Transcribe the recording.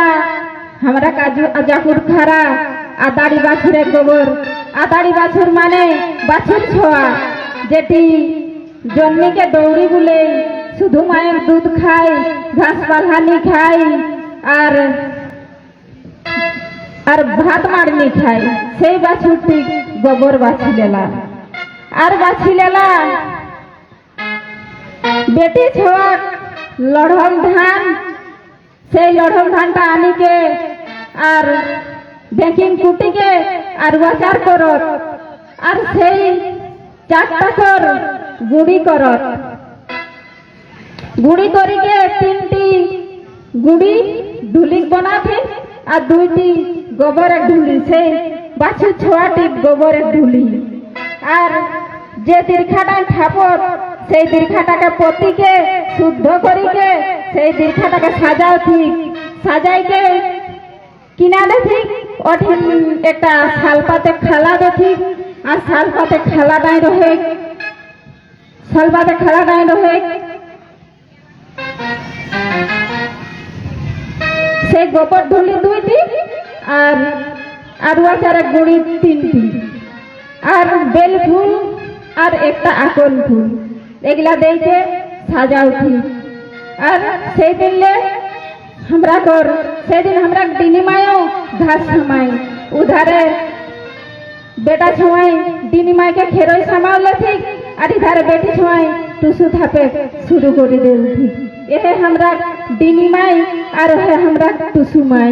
বাছিলেলা আমরা কাজু আজাকুর খারা আদাড়ি বাছুরে গোবর। আদাড়ি বাছুর মানে বাছুর ছোয়া, যেটি জন্মিকে দৌড়ি বলে শুধু মায়ের দুধ খায়, ঘাস পালহানি খায়, আর আর ভাত মারনি খায়। সেই বাছুরটি গোবর বাছিলেলা। আর বাছিলেলা, বেটি ছোয়া লড়ম ধান সেই লড়ম ধানটা আনিকে আর বেকিং কুটিকে আর ওয়াচার করত, আর সেই চারটা কর গুড়ি করত। গুড়ি করিকে তিনটি গুড়ি ঢুলিক বনাতে আর দুইটি গোবরের ঢুলি সেই বাছুর ছোয়াটি গোবরের ঢুলি আর যে দীর্ঘাটায় থাপত সেই দীর্ঘাটাকে পতিকে শুদ্ধ করিকে সেই দীর্ঘাটাকে সাজাও ঠিক। সাজাইকে কিনা দেখি ওঠিন একটা শালপাতে খালা দেখি আর শালপাতে খালা নাই রহে শালপাতে খেলা নাই রহে সেই গোবর ঢুলি দুইটি আর আর ওয়াচারে গুড়ি তিনটি। আর বেল ফুল আর একটা আকন ফুল। এগুলা দেখে সাজা আর সেই দিন আমরা তোর সেদিন আমরা ডিনিমায়ও ঘাস সামাই। উধারে বেটা ছোঁয়াই ডিনিমাইকে খেরোই সামাউলে ঠিক, আর ইধারে বেটি ছোঁয়াই টুসু থাপে শুরু করে দিল ঠিক। এহে আমরা ডিনিমাই, আর হে আমরা টুসু মাই।